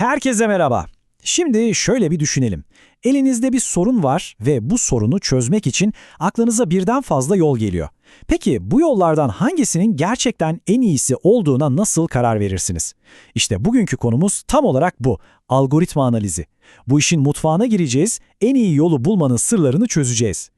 Herkese merhaba. Şimdi şöyle bir düşünelim. Elinizde bir sorun var ve bu sorunu çözmek için aklınıza birden fazla yol geliyor. Peki bu yollardan hangisinin gerçekten en iyisi olduğuna nasıl karar verirsiniz? İşte bugünkü konumuz tam olarak bu, algoritma analizi. Bu işin mutfağına gireceğiz, en iyi yolu bulmanın sırlarını çözeceğiz.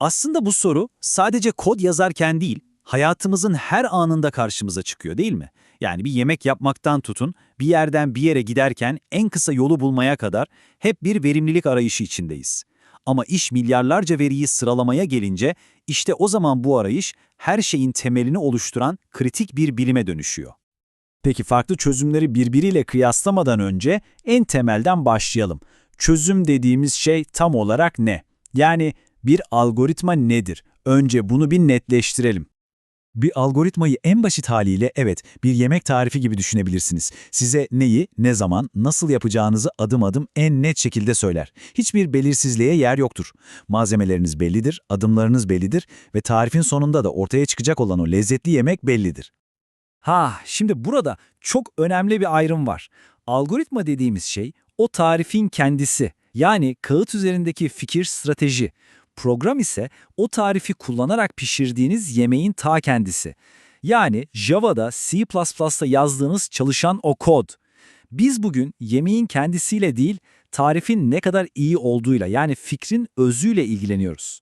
Aslında bu soru sadece kod yazarken değil, hayatımızın her anında karşımıza çıkıyor değil mi? Yani bir yemek yapmaktan tutun, bir yerden bir yere giderken en kısa yolu bulmaya kadar hep bir verimlilik arayışı içindeyiz. Ama iş milyarlarca veriyi sıralamaya gelince işte o zaman bu arayış her şeyin temelini oluşturan kritik bir bilime dönüşüyor. Peki farklı çözümleri birbiriyle kıyaslamadan önce en temelden başlayalım. Çözüm dediğimiz şey tam olarak ne? Yani bir algoritma nedir? Önce bunu bir netleştirelim. Bir algoritmayı en basit haliyle evet bir yemek tarifi gibi düşünebilirsiniz. Size neyi, ne zaman, nasıl yapacağınızı adım adım en net şekilde söyler. Hiçbir belirsizliğe yer yoktur. Malzemeleriniz bellidir, adımlarınız bellidir ve tarifin sonunda da ortaya çıkacak olan o lezzetli yemek bellidir. Ha, şimdi burada çok önemli bir ayrım var. Algoritma dediğimiz şey o tarifin kendisi. Yani kağıt üzerindeki fikir, strateji. Program ise o tarifi kullanarak pişirdiğiniz yemeğin ta kendisi. Yani Java'da, C++'da yazdığınız çalışan o kod. Biz bugün yemeğin kendisiyle değil, tarifin ne kadar iyi olduğuyla yani fikrin özüyle ilgileniyoruz.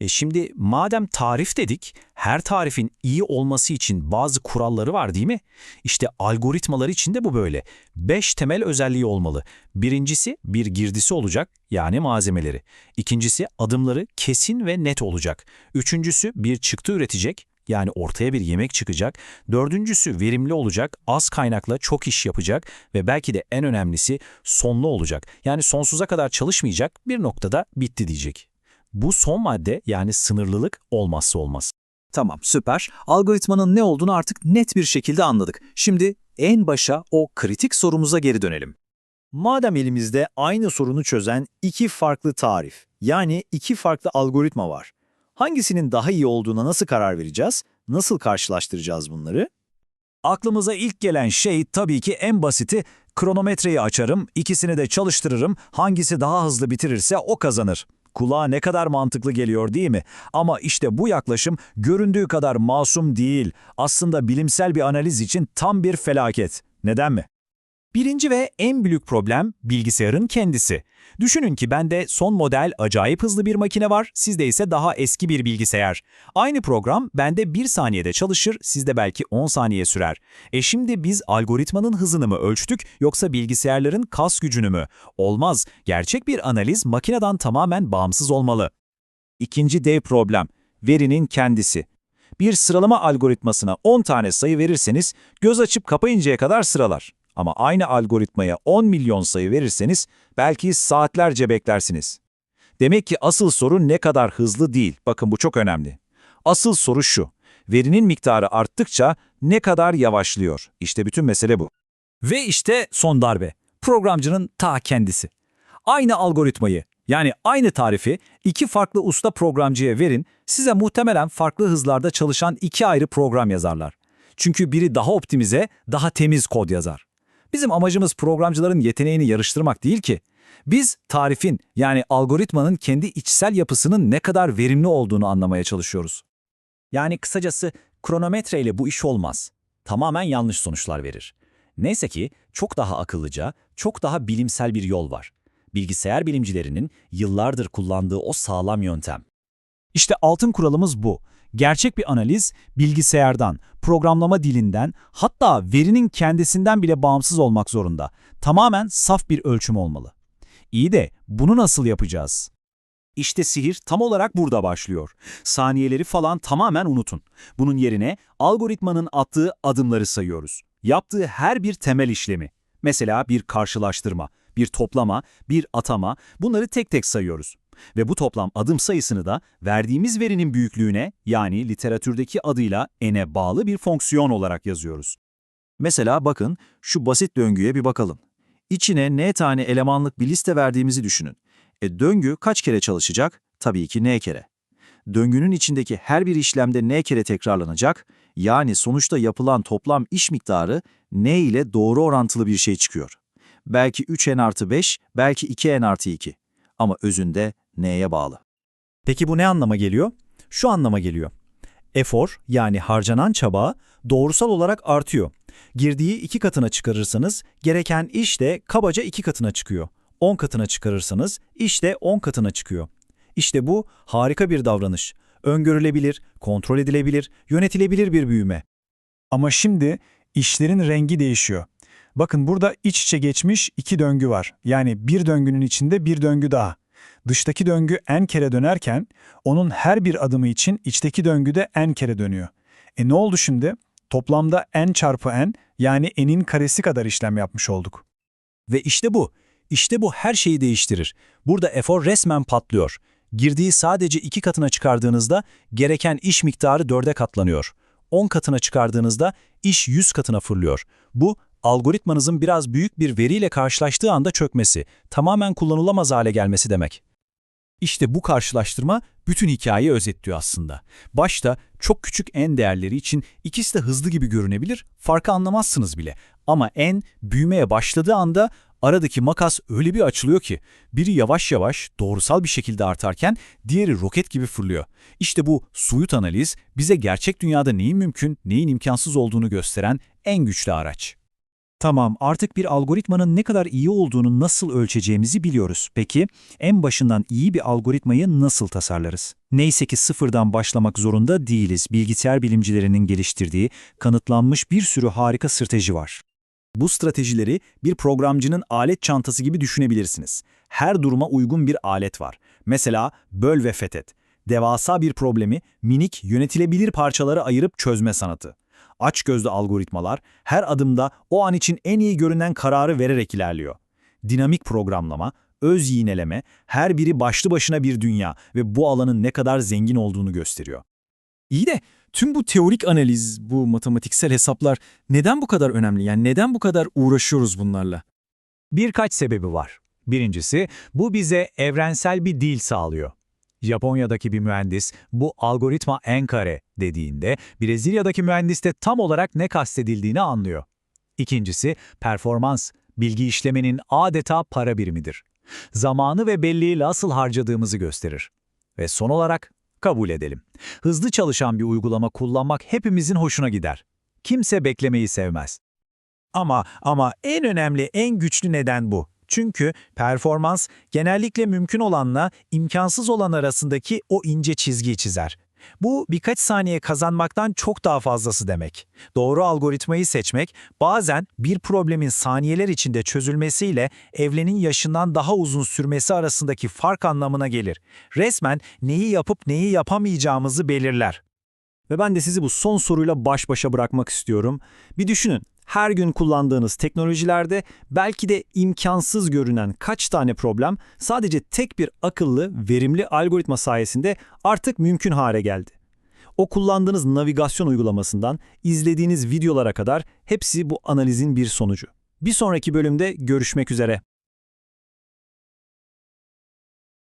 E şimdi madem tarif dedik, her tarifin iyi olması için bazı kuralları var değil mi? İşte algoritmalar için de bu böyle. Beş temel özelliği olmalı. Birincisi bir girdisi olacak, yani malzemeleri. İkincisi adımları kesin ve net olacak. Üçüncüsü bir çıktı üretecek, yani ortaya bir yemek çıkacak. Dördüncüsü verimli olacak, az kaynakla çok iş yapacak ve belki de en önemlisi sonlu olacak. Yani sonsuza kadar çalışmayacak, bir noktada bitti diyecek. Bu son madde yani sınırlılık olmazsa olmaz. Tamam, süper. Algoritmanın ne olduğunu artık net bir şekilde anladık. Şimdi en başa o kritik sorumuza geri dönelim. Madem elimizde aynı sorunu çözen iki farklı tarif, yani iki farklı algoritma var. Hangisinin daha iyi olduğuna nasıl karar vereceğiz? Nasıl karşılaştıracağız bunları? Aklımıza ilk gelen şey tabii ki en basiti kronometreyi açarım, ikisini de çalıştırırım, hangisi daha hızlı bitirirse o kazanır. Kulağa ne kadar mantıklı geliyor değil mi? Ama işte bu yaklaşım göründüğü kadar masum değil. Aslında bilimsel bir analiz için tam bir felaket. Neden mi? Birinci ve en büyük problem bilgisayarın kendisi. Düşünün ki bende son model acayip hızlı bir makine var, sizde ise daha eski bir bilgisayar. Aynı program bende 1 saniyede çalışır, sizde belki 10 saniye sürer. E şimdi biz algoritmanın hızını mı ölçtük yoksa bilgisayarların kas gücünü mü? Olmaz, gerçek bir analiz makineden tamamen bağımsız olmalı. İkinci dev problem, verinin kendisi. Bir sıralama algoritmasına 10 tane sayı verirseniz göz açıp kapayıncaya kadar sıralar. Ama aynı algoritmaya 10 milyon sayı verirseniz belki saatlerce beklersiniz. Demek ki asıl soru ne kadar hızlı değil. Bakın bu çok önemli. Asıl soru şu. Verinin miktarı arttıkça ne kadar yavaşlıyor? İşte bütün mesele bu. Ve işte son darbe. Programcının ta kendisi. Aynı algoritmayı yani aynı tarifi iki farklı usta programcıya verin, size muhtemelen farklı hızlarda çalışan iki ayrı program yazarlar. Çünkü biri daha optimize, daha temiz kod yazar. Bizim amacımız programcıların yeteneğini yarıştırmak değil ki. Biz tarifin yani algoritmanın kendi içsel yapısının ne kadar verimli olduğunu anlamaya çalışıyoruz. Yani kısacası kronometre ile bu iş olmaz. Tamamen yanlış sonuçlar verir. Neyse ki çok daha akıllıca, çok daha bilimsel bir yol var. Bilgisayar bilimcilerinin yıllardır kullandığı o sağlam yöntem. İşte altın kuralımız bu. Gerçek bir analiz bilgisayardan, programlama dilinden, hatta verinin kendisinden bile bağımsız olmak zorunda. Tamamen saf bir ölçüm olmalı. İyi de bunu nasıl yapacağız? İşte sihir tam olarak burada başlıyor. Saniyeleri falan tamamen unutun. Bunun yerine algoritmanın attığı adımları sayıyoruz. Yaptığı her bir temel işlemi. Mesela bir karşılaştırma, bir toplama, bir atama bunları tek tek sayıyoruz. Ve bu toplam adım sayısını da verdiğimiz verinin büyüklüğüne yani literatürdeki adıyla n'e bağlı bir fonksiyon olarak yazıyoruz. Mesela bakın şu basit döngüye bir bakalım. İçine n tane elemanlık bir liste verdiğimizi düşünün. E döngü kaç kere çalışacak? Tabii ki n kere. Döngünün içindeki her bir işlemde n kere tekrarlanacak, yani sonuçta yapılan toplam iş miktarı n ile doğru orantılı bir şey çıkıyor. belki 3n artı 5, belki 2n artı 2. Ama özünde n'ye bağlı. Peki bu ne anlama geliyor? Şu anlama geliyor. Efor yani harcanan çaba doğrusal olarak artıyor. Girdiği iki katına çıkarırsanız gereken iş de kabaca iki katına çıkıyor. 10 katına çıkarırsanız iş de 10 katına çıkıyor. İşte bu harika bir davranış. Öngörülebilir, kontrol edilebilir, yönetilebilir bir büyüme. Ama şimdi işlerin rengi değişiyor. Bakın burada iç içe geçmiş iki döngü var. Yani bir döngünün içinde bir döngü daha. Dıştaki döngü n kere dönerken onun her bir adımı için içteki döngü de n kere dönüyor. E ne oldu şimdi? Toplamda n çarpı n yani n'in karesi kadar işlem yapmış olduk. Ve işte bu. İşte bu her şeyi değiştirir. Burada efor resmen patlıyor. Girdiği sadece iki katına çıkardığınızda gereken iş miktarı dörde katlanıyor. 10 katına çıkardığınızda iş 100 katına fırlıyor. Bu, algoritmanızın biraz büyük bir veriyle karşılaştığı anda çökmesi, tamamen kullanılamaz hale gelmesi demek. İşte bu karşılaştırma bütün hikayeyi özetliyor aslında. Başta çok küçük en değerleri için ikisi de hızlı gibi görünebilir, farkı anlamazsınız bile. Ama en büyümeye başladığı anda aradaki makas öyle bir açılıyor ki biri yavaş yavaş doğrusal bir şekilde artarken diğeri roket gibi fırlıyor. İşte bu soyut analiz bize gerçek dünyada neyin mümkün, neyin imkansız olduğunu gösteren en güçlü araç. Tamam, artık bir algoritmanın ne kadar iyi olduğunu nasıl ölçeceğimizi biliyoruz. Peki, en başından iyi bir algoritmayı nasıl tasarlarız? Neyse ki sıfırdan başlamak zorunda değiliz. Bilgisayar bilimcilerinin geliştirdiği, kanıtlanmış bir sürü harika strateji var. Bu stratejileri bir programcının alet çantası gibi düşünebilirsiniz. Her duruma uygun bir alet var. Mesela böl ve fethet. Devasa bir problemi minik, yönetilebilir parçalara ayırıp çözme sanatı. Açgözlü algoritmalar her adımda o an için en iyi görünen kararı vererek ilerliyor. Dinamik programlama, öz yiğneleme, her biri başlı başına bir dünya ve bu alanın ne kadar zengin olduğunu gösteriyor. İyi de tüm bu teorik analiz, bu matematiksel hesaplar neden bu kadar önemli? Yani neden bu kadar uğraşıyoruz bunlarla? Birkaç sebebi var. Birincisi, bu bize evrensel bir dil sağlıyor. Japonya'daki bir mühendis bu algoritma en kare dediğinde Brezilya'daki mühendis de tam olarak ne kastedildiğini anlıyor. İkincisi, performans, bilgi işlemenin adeta para birimidir. Zamanı ve belleği nasıl harcadığımızı gösterir. Ve son olarak kabul edelim. Hızlı çalışan bir uygulama kullanmak hepimizin hoşuna gider. Kimse beklemeyi sevmez. Ama ama en önemli, en güçlü neden bu. Çünkü performans genellikle mümkün olanla imkansız olan arasındaki o ince çizgiyi çizer. Bu birkaç saniye kazanmaktan çok daha fazlası demek. Doğru algoritmayı seçmek bazen bir problemin saniyeler içinde çözülmesiyle evrenin yaşından daha uzun sürmesi arasındaki fark anlamına gelir. Resmen neyi yapıp neyi yapamayacağımızı belirler. Ve ben de sizi bu son soruyla baş başa bırakmak istiyorum. Bir düşünün, her gün kullandığınız teknolojilerde belki de imkansız görünen kaç tane problem sadece tek bir akıllı, verimli algoritma sayesinde artık mümkün hale geldi. O kullandığınız navigasyon uygulamasından izlediğiniz videolara kadar hepsi bu analizin bir sonucu. Bir sonraki bölümde görüşmek üzere.